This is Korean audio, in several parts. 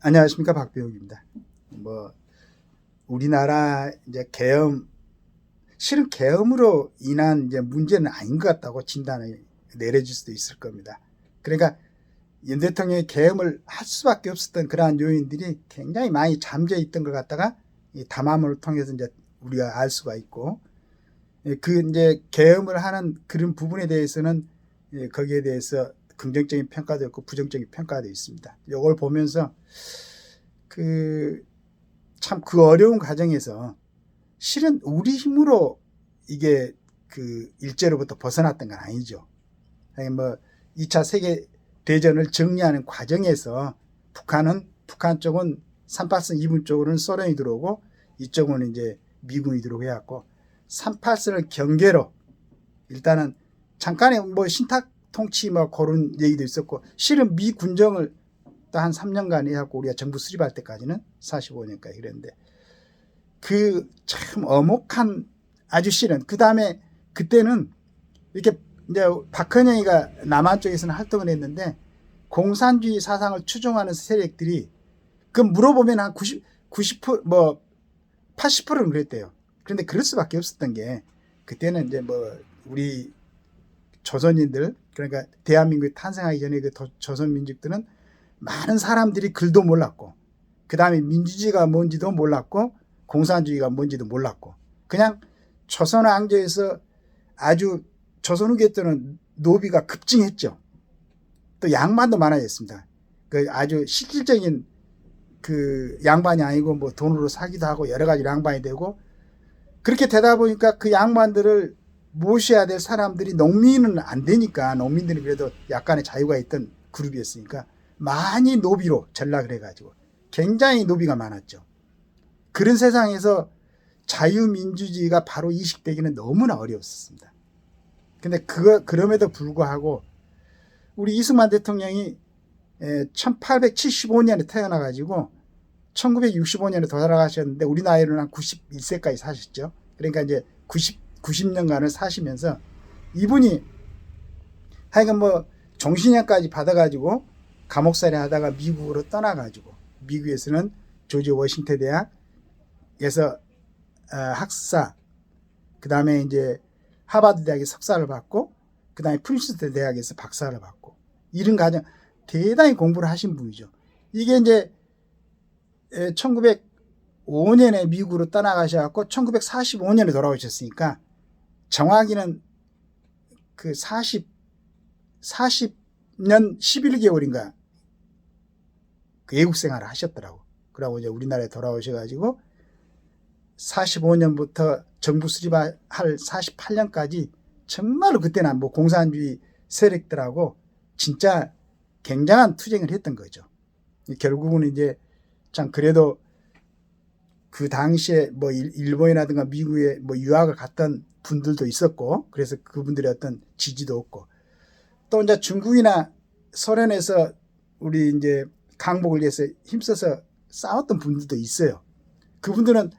안녕하십니까 박배욱입니다. 뭐 우리나라 이제 계엄 실은 계엄으로 인한 이제 문제는 아닌 것 같다고 진단을 내려질 수도 있을 겁니다. 그러니까 윤 대통령이 계엄을 할 수밖에 없었던 그러한 요인들이 굉장히 많이 잠재 있던 것 같다가 이 담화문을 통해서 이제 우리가 알 수가 있고 예, 그 이제 계엄을 하는 그런 부분에 대해서는 예, 거기에 대해서 긍정적인 평가도 있고 부정적인 평가도 있습니다. 이걸 보면서 그참그 어려운 과정에서 실은 우리 힘으로 이게 그 일제로부터 벗어났던 건 아니죠. 아니 뭐 2차 세계 대전을 정리하는 과정에서 북한은 북한 쪽은 38선 2분 쪽으로는 소련이 들어오고 이쪽은 이제 미군이 들어오고 해갖고 38선을 경계로 일단은 잠깐의 뭐 신탁 통치 뭐 그런 얘기도 있었고 실은 미 군정을 또한 3년간 해갖고 우리가 정부 수립할 때까지는 45년까지 그랬는데 그 참 어목한 아주 실은 그 다음에 그때는 이렇게 이제 박헌영이가 남한 쪽에서는 활동을 했는데 공산주의 사상을 추종하는 세력들이 그 물어보면 한 90, 90%뭐 80%는 그랬대요. 그런데 그럴 수밖에 없었던 게 그때는 이제 뭐 우리 조선인들 그러니까 대한민국이 탄생하기 전에 그 도- 조선 민족들은 많은 사람들이 글도 몰랐고 그 다음에 민주주의가 뭔지도 몰랐고 공산주의가 뭔지도 몰랐고 그냥 조선 왕조에서 아주 조선 후기 때는 노비가 급증했죠. 또 양반도 많아졌습니다. 그 아주 실질적인 그 양반이 아니고 뭐 돈으로 사기도 하고 여러 가지 양반이 되고 그렇게 되다 보니까 그 양반들을 모셔야 될 사람들이 농민은 안 되니까 농민들이 그래도 약간의 자유가 있던 그룹이었으니까 많이 노비로 전락을 해가지고 굉장히 노비가 많았죠. 그런 세상에서 자유민주주의가 바로 이식되기는 너무나 어려웠습니다. 근데 그거, 그럼에도 불구하고 우리 이승만 대통령이 1875년에 태어나가지고 1965년에 돌아가셨는데 우리 나이로는 한 91세까지 사셨죠. 그러니까 이제 90, 90년간을 사시면서 이분이 하여간 뭐 종신형까지 받아가지고 감옥살이 하다가 미국으로 떠나가지고 미국에서는 조지 워싱턴 대학에서 어, 학사 그 다음에 이제 하버드 대학에 석사를 받고 그 다음에 프린스턴 대학에서 박사를 받고 이런 과정 대단히 공부를 하신 분이죠. 이게 이제 1905년에 미국으로 떠나가셔갖고 1945년에 돌아오셨으니까 정확히는 그 40, 40년 11개월인가 그 외국 생활을 하셨더라고. 그러고 이제 우리나라에 돌아오셔가지고 45년부터 정부 수립할 48년까지 정말로 그때는 뭐 공산주의 세력들하고 진짜 굉장한 투쟁을 했던 거죠. 결국은 이제 참 그래도 그 당시에 뭐 일- 일본이라든가 미국에 뭐 유학을 갔던 분들도 있었고 그래서 그분들의 어떤 지지도 없고 또 이제 중국이나 소련에서 우리 이제 강복을 위해서 힘써서 싸웠던 분들도 있어요. 그분들은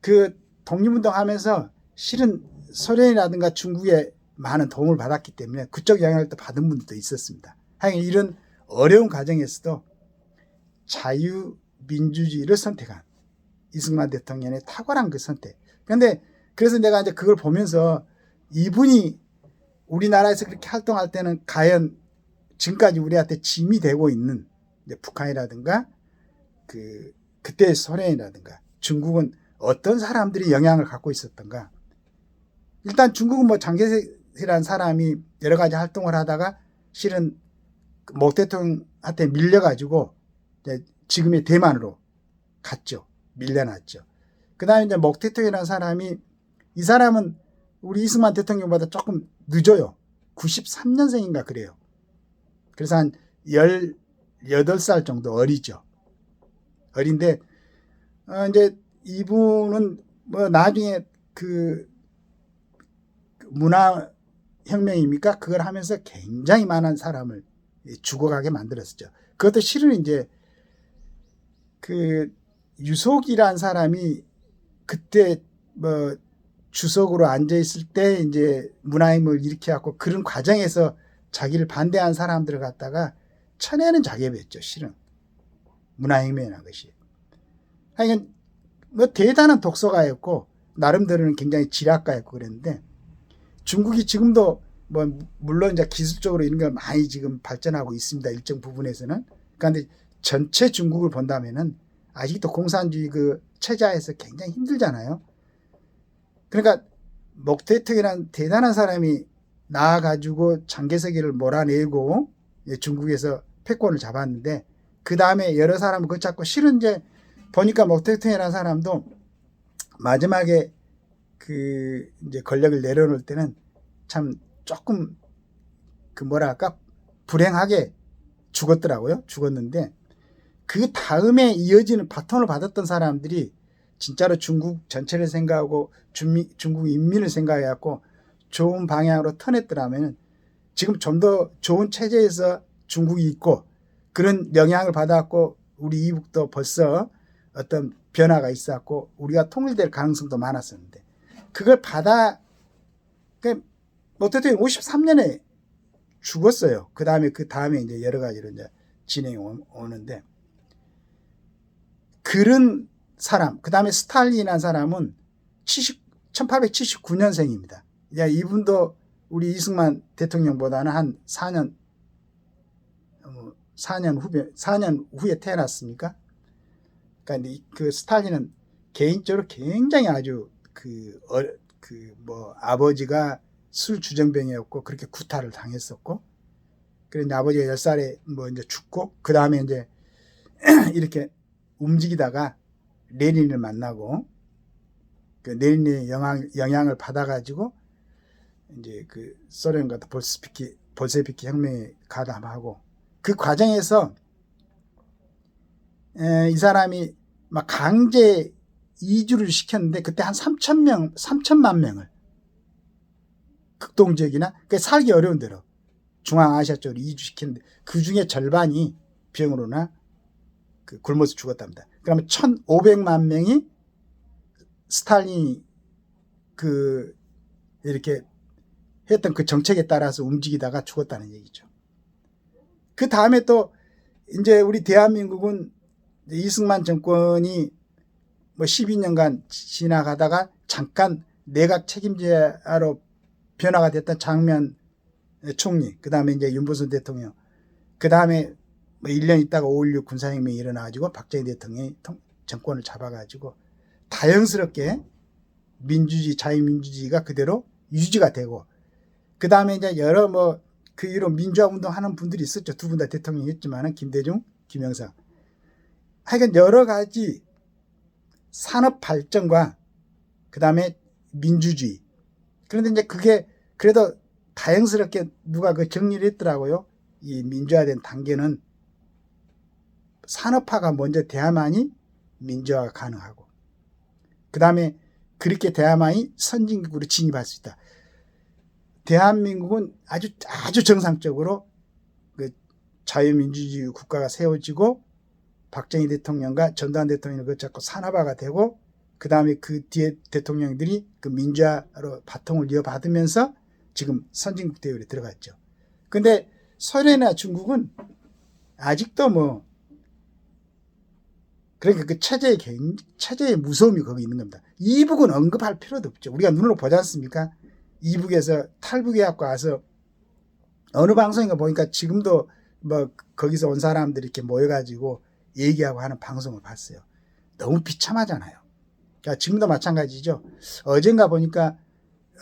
그 독립운동 하면서 실은 소련이라든가 중국에 많은 도움을 받았기 때문에 그쪽 영향을 또 받은 분들도 있었습니다. 하여간 이런 어려운 과정에서도 자유민주주의를 선택한 이승만 대통령의 탁월한 그 선택. 그런데 그래서 내가 이제 그걸 보면서 이분이 우리나라에서 그렇게 활동할 때는 과연 지금까지 우리한테 짐이 되고 있는 북한이라든가 그 그때 소련이라든가 중국은 어떤 사람들이 영향을 갖고 있었던가. 일단 중국은 뭐 장개석이라는 사람이 여러 가지 활동을 하다가 실은 모 대통령한테 밀려가지고 지금의 대만으로 갔죠. 밀려났죠. 그 다음에 이제 목 대통령이라는 사람이 이 사람은 우리 이승만 대통령보다 조금 늦어요. 93년생인가 그래요. 그래서 한 18살 정도 어리죠. 어린데, 어, 이제 이분은 뭐 나중에 그 문화 혁명입니까? 그걸 하면서 굉장히 많은 사람을 죽어가게 만들었었죠. 그것도 실은 이제 그 유속이란 사람이 그때 뭐 주석으로 앉아 있을 때 이제 문화임을 일으켜 갖고 그런 과정에서 자기를 반대한 사람들을 갖다가 쳐내는 작업이었죠, 실은. 문화혁명이라는 것이. 하여간 뭐 대단한 독서가였고 나름대로는 굉장히 지략가였고 그랬는데 중국이 지금도 뭐 물론 이제 기술적으로 이런 걸 많이 지금 발전하고 있습니다. 일정 부분에서는. 그런데 전체 중국을 본다면은 아직도 공산주의 그 체제에서 굉장히 힘들잖아요. 그러니까 목대특이란 대단한 사람이 나와가지고 장개석이를 몰아내고 예, 중국에서 패권을 잡았는데 그 다음에 여러 사람을 그 잡고 실은 이제 보니까 목대특이라는 사람도 마지막에 그 이제 권력을 내려놓을 때는 참 조금 그 뭐랄까 불행하게 죽었더라고요. 죽었는데 그 다음에 이어지는 바톤을 받았던 사람들이 진짜로 중국 전체를 생각하고 중미, 중국 인민을 생각해갖고 좋은 방향으로 터냈더라면 지금 좀 더 좋은 체제에서 중국이 있고 그런 영향을 받았고 우리 이북도 벌써 어떤 변화가 있었고 우리가 통일될 가능성도 많았었는데 그걸 받아 그 어쨌든 53년에 죽었어요. 그 다음에 그 다음에 이제 여러 가지로 이제 진행이 오- 오는데 그런 사람, 그 다음에 스탈린이라는 사람은 70, 1879년생입니다. 야, 이분도 우리 이승만 대통령보다는 한 4년, 어, 4년 후에, 4년 후에 태어났습니까? 그러니까 이그 스탈린은 개인적으로 굉장히 아주 그, 어, 그, 뭐, 아버지가 술 주정병이었고, 그렇게 구타를 당했었고, 그런데 아버지가 10살에 뭐 이제 죽고, 그 다음에 이제 이렇게 움직이다가 레닌을 만나고 그 레닌의 영향, 영향을 받아가지고 이제 그 소련과 볼스피키 볼세비키 혁명에 가담하고 그 과정에서 에, 이 사람이 막 강제 이주를 시켰는데 그때 한 3천 명, 3천만 명을 극동 지역이나 그 살기 어려운 데로 중앙아시아 쪽으로 이주시켰는데 그 중에 절반이 병으로나 그 굶어서 죽었답니다. 그러면 1,500만 명이 스탈린이 그 이렇게 했던 그 정책에 따라서 움직이다가 죽었다는 얘기죠. 그 다음에 또 이제 우리 대한민국은 이승만 정권이 뭐 12년간 지나가다가 잠깐 내각 책임자로 변화가 됐던 장면 총리, 그 다음에 이제 윤보선 대통령, 그 다음에 뭐 1년 있다가 5.16 군사혁명이 일어나가지고 박정희 대통령이 통- 정권을 잡아가지고 다연스럽게 민주주의, 자유민주주의가 그대로 유지가 되고 그 다음에 이제 여러 뭐 그 이후로 민주화 운동 하는 분들이 있었죠. 두 분 다 대통령이었지만은 김대중, 김영삼. 하여간 여러 가지 산업 발전과 그 다음에 민주주의. 그런데 이제 그게 그래도 다행스럽게 누가 그 정리를 했더라고요. 이 민주화된 단계는 산업화가 먼저 돼야만이 민주화가 가능하고 그 다음에 그렇게 돼야만이 선진국으로 진입할 수 있다. 대한민국은 아주 아주 정상적으로 그 자유민주주의 국가가 세워지고 박정희 대통령과 전두환 대통령을 그 잡고 산업화가 되고 그 다음에 그 뒤에 대통령들이 그 민주화로 바통을 이어받으면서 지금 선진국 대열에 들어갔죠. 근데 소련이나 중국은 아직도 뭐 그러니까 그 체제의 굉- 체제의 무서움이 거기 있는 겁니다. 이북은 언급할 필요도 없죠. 우리가 눈으로 보지 않습니까? 이북에서 탈북해갖고 와서 어느 방송인가 보니까 지금도 뭐 거기서 온 사람들이 이렇게 모여가지고 얘기하고 하는 방송을 봤어요. 너무 비참하잖아요. 그러니까 지금도 마찬가지죠. 어젠가 보니까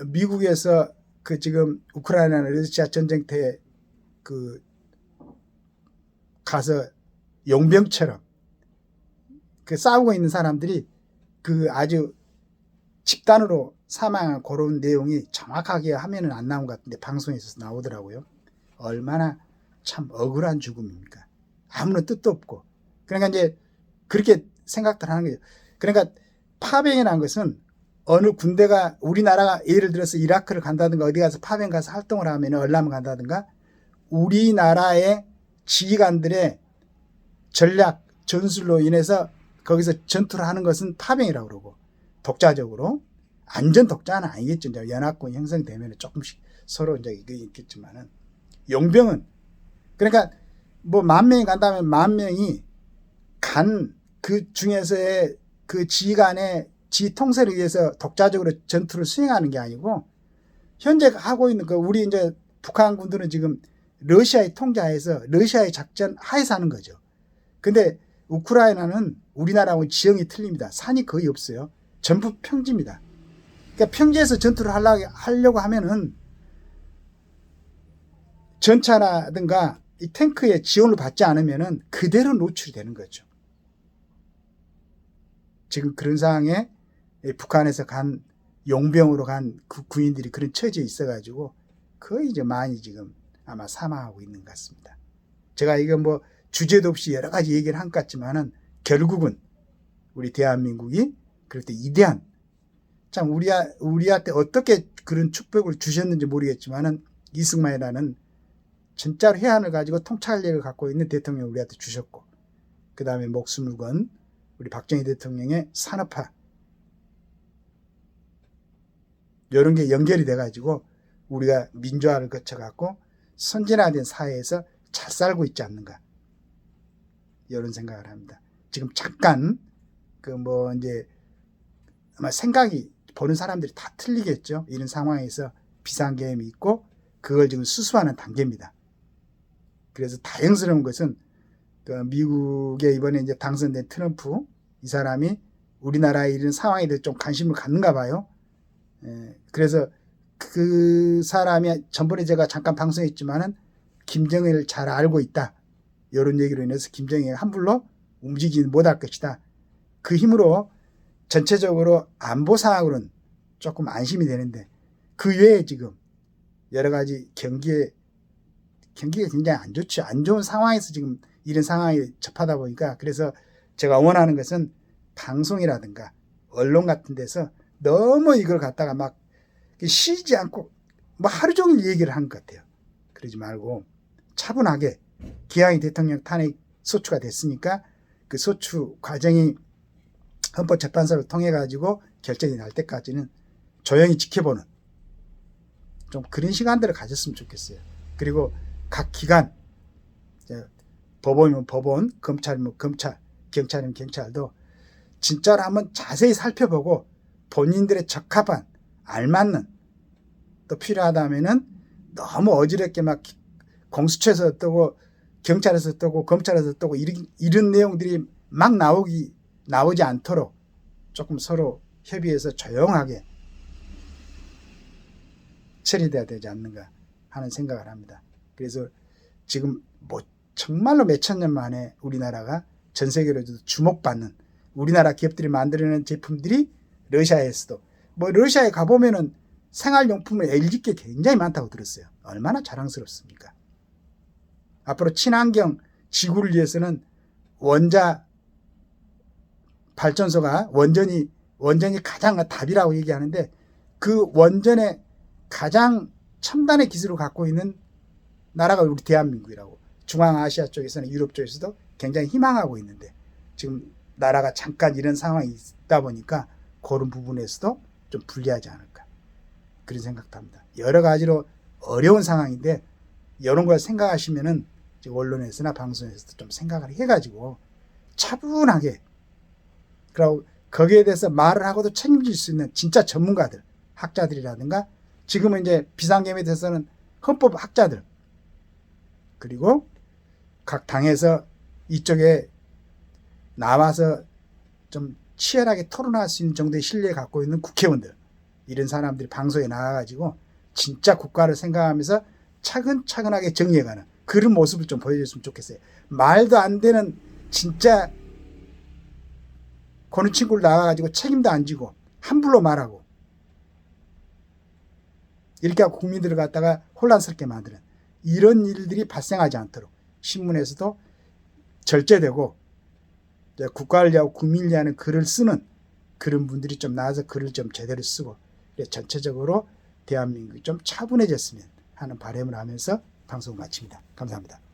미국에서 그 지금 우크라이나나 러시아 전쟁 때 그 가서 용병처럼 그 싸우고 있는 사람들이 그 아주 집단으로 사망한 그런 내용이 정확하게 화면은 안 나온 것 같은데 방송에서 나오더라고요. 얼마나 참 억울한 죽음입니까? 아무런 뜻도 없고. 그러니까 이제 그렇게 생각들 하는 거죠. 그러니까 파병이라는 것은 어느 군대가 우리나라가 예를 들어서 이라크를 간다든가 어디 가서 파병 가서 활동을 하면 얼라면 간다든가 우리나라의 지휘관들의 전략 전술로 인해서 거기서 전투를 하는 것은 파병이라고 그러고 독자적으로 안전 독자는 아니겠죠. 이제 연합군 형성되면 조금씩 서로 이제 있겠지만은 용병은 그러니까 뭐 만 명이 간다면 만 명이 간 그 중에서의 그 지간의 지 통솔을 위해서 독자적으로 전투를 수행하는 게 아니고 현재 하고 있는 그 우리 이제 북한 군들은 지금 러시아의 통제하에서 러시아의 작전 하에서 하는 거죠. 근데 우크라이나는 우리나라하고 지형이 틀립니다. 산이 거의 없어요. 전부 평지입니다. 그러니까 평지에서 전투를 하려고, 하면은 전차라든가 이 탱크의 지원을 받지 않으면은 그대로 노출이 되는 거죠. 지금 그런 상황에 북한에서 간 용병으로 간그 구인들이 그런 처지에 있어가지고 거의 이제 많이 지금 아마 사망하고 있는 것 같습니다. 제가 이거 뭐 주제도 없이 여러 가지 얘기를 한 것 같지만은 결국은 우리 대한민국이 그럴 때 이대한 참 우리 우리한테 어떻게 그런 축복을 주셨는지 모르겠지만은 이승만이라는 진짜로 해안을 가지고 통찰력을 갖고 있는 대통령 우리한테 주셨고 그 다음에 목숨을 건 우리 박정희 대통령의 산업화 이런 게 연결이 돼가지고 우리가 민주화를 거쳐갖고 선진화된 사회에서 잘 살고 있지 않는가 이런 생각을 합니다. 지금 잠깐 그 뭐 이제 아마 생각이 보는 사람들이 다 틀리겠죠. 이런 상황에서 비상계획이 있고 그걸 지금 수수하는 단계입니다. 그래서 다행스러운 것은 그 미국에 이번에 이제 당선된 트럼프 이 사람이 우리나라의 이런 상황에 대해 좀 관심을 갖는가 봐요. 예, 그래서 그 사람이 전번에 제가 잠깐 방송했지만은 김정일을 잘 알고 있다. 이런 얘기로 인해서 김정일이 함부로 움직이지 못할 것이다. 그 힘으로 전체적으로 안보 상황으로는 조금 안심이 되는데 그 외에 지금 여러 가지 경기에 경기가 굉장히 안 좋죠. 안 좋은 상황에서 지금 이런 상황에 접하다 보니까 그래서 제가 원하는 것은 방송이라든가 언론 같은 데서 너무 이걸 갖다가 막 쉬지 않고 뭐 하루 종일 얘기를 한 것 같아요. 그러지 말고 차분하게 기왕이 대통령 탄핵 소추가 됐으니까 그 소추 과정이 헌법재판소를 통해 가지고 결정이 날 때까지는 조용히 지켜보는 좀 그런 시간들을 가졌으면 좋겠어요. 그리고 각 기관 법원이면 법원, 검찰이면 검찰, 경찰이면 경찰도 진짜로 한번 자세히 살펴보고 본인들의 적합한 알맞는 또 필요하다면은 너무 어지럽게 막 공수처에서 뜨고 경찰에서 뜨고 검찰에서 뜨고 이런, 이런 내용들이 막 나오기 나오지 않도록 조금 서로 협의해서 조용하게 처리돼야 되지 않는가 하는 생각을 합니다. 그래서 지금 뭐 정말로 몇천 년 만에 우리나라가 전 세계로도 주목받는 우리나라 기업들이 만들어낸 제품들이 러시아에서도 뭐 러시아에 가보면은 생활용품을 LG 게 굉장히 많다고 들었어요. 얼마나 자랑스럽습니까? 앞으로 친환경 지구를 위해서는 원자 발전소가 원전이 원전이 가장 답이라고 얘기하는데 그 원전의 가장 첨단의 기술을 갖고 있는 나라가 우리 대한민국이라고 중앙아시아 쪽에서는 유럽 쪽에서도 굉장히 희망하고 있는데 지금 나라가 잠깐 이런 상황이 있다 보니까 그런 부분에서도 좀 불리하지 않을까 그런 생각도 합니다. 여러 가지로 어려운 상황인데 이런 걸 생각하시면은 언론에서나 방송에서도 좀 생각을 해가지고 차분하게 그리고 거기에 대해서 말을 하고도 책임질 수 있는 진짜 전문가들 학자들이라든가 지금은 이제 비상계획에 대해서는 헌법 학자들 그리고 각 당에서 이쪽에 나와서 좀 치열하게 토론할 수 있는 정도의 신뢰를 갖고 있는 국회의원들 이런 사람들이 방송에 나와가지고 진짜 국가를 생각하면서 차근차근하게 정리해가는 그런 모습을 좀 보여줬으면 좋겠어요. 말도 안 되는 진짜 고는 친구를 나와가지고 책임도 안 지고 함부로 말하고 이렇게 하고 국민들을 갖다가 혼란스럽게 만드는 이런 일들이 발생하지 않도록 신문에서도 절제되고 국가를 위하고 국민을 위하는 글을 쓰는 그런 분들이 좀 나와서 글을 좀 제대로 쓰고 전체적으로 대한민국이 좀 차분해졌으면 하는 바람을 하면서 방송 마칩니다. 감사합니다.